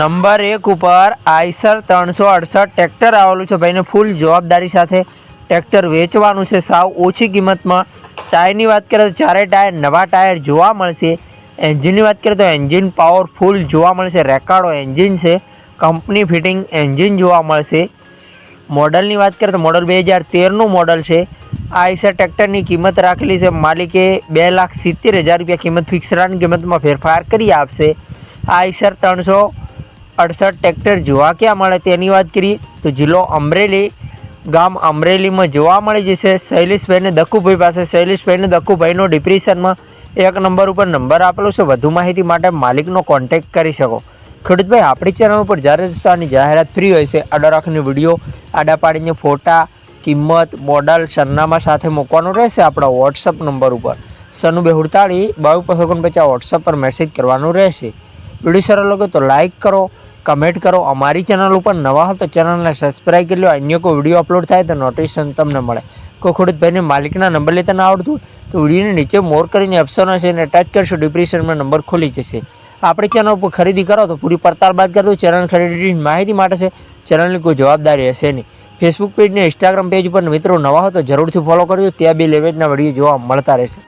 Number એક ઉપર Eicher ત્રણસો અડસઠ ટ્રેક્ટર આવેલું છે. ભાઈને ફૂલ જવાબદારી સાથે ટ્રેક્ટર વેચવાનું છે. સાવ ઓછી કિંમતમાં ટાયરની વાત કરીએ તો ચારે ટાયર નવા ટાયર જોવા મળશે. એન્જિનની વાત કરીએ તો એન્જિન પાવરફુલ જોવા મળશે. રેકાર્ડો એન્જિન છે. કંપની ફિટિંગ એન્જિન જોવા મળશે. મોડલની વાત કરીએ તો મોડલ બે હજાર તેરનું મોડલ છે. આઈસર ટ્રેક્ટરની કિંમત રાખેલી છે. માલિકે બે લાખ સિત્તેર હજાર રૂપિયા કિંમત ફિક્સ રાની કિંમતમાં ફેરફાર કરી આપશે. આઈસર ત્રણસો અડસઠ ટ્રેક્ટર જોવા ક્યાં મળે તેની વાત કરીએ તો જિલ્લો અમરેલી, ગામ અમરેલીમાં જોવા મળી જશે. શૈલેષભાઈને દક્કુભાઈ પાસે. શૈલેષભાઈને દક્કુભાઈનો ડિપ્રેશનમાં એક નંબર ઉપર નંબર આપેલો છે. વધુ માહિતી માટે માલિકનો કોન્ટેક્ટ કરી શકો. ખેડૂતભાઈ, આપણી ચેનલ ઉપર જ્યારે રસ્તાની જાહેરાત ફ્રી હોય છે, આડા રાખીને વીડિયો આડા પાડીને ફોટા, કિંમત મોડલ સરનામા સાથે મૂકવાનું રહેશે આપણા વોટ્સઅપ નંબર ઉપર. સનુબે હુડતાળી, બાવીસ પાંચ ઓગણપચાસ વોટ્સઅપ પર મેસેજ કરવાનું રહેશે. વીડિયો સરળ લાગે તો લાઇક કરો. કમેન્ટ કરો. અમારી ચેનલ ઉપર નવા હો તો ચેનલને સબસ્ક્રાઈબ કરી લો. અન્ય કોઈ વીડિયો અપલોડ થાય તો નોટિફિકેશન તમને મળે. કોઈ ખેડૂતભાઈને માલિકના નંબર લેતા ના આવડતું તો વિડીયોની નીચે મોર કરીને ઓપ્શન હશે એને ટચ કરશો. ડિપ્રેશનમાં નંબર ખોલી જશે. આપણી ચેનલ ઉપર ખરીદી કરો તો પૂરી પડતાલ બાદ કરતું ચેનલ ખરીદીની માહિતી માટે છે. ચેનલની કોઈ જવાબદારી હશે નહીં. ફેસબુક પેજ ને ઇન્સ્ટાગ્રામ પેજ ઉપર મિત્રો નવા હો તો જરૂરથી ફોલો કરજો. ત્યાં બે લેવેજના વીડિયો જોવા મળતા રહેશે.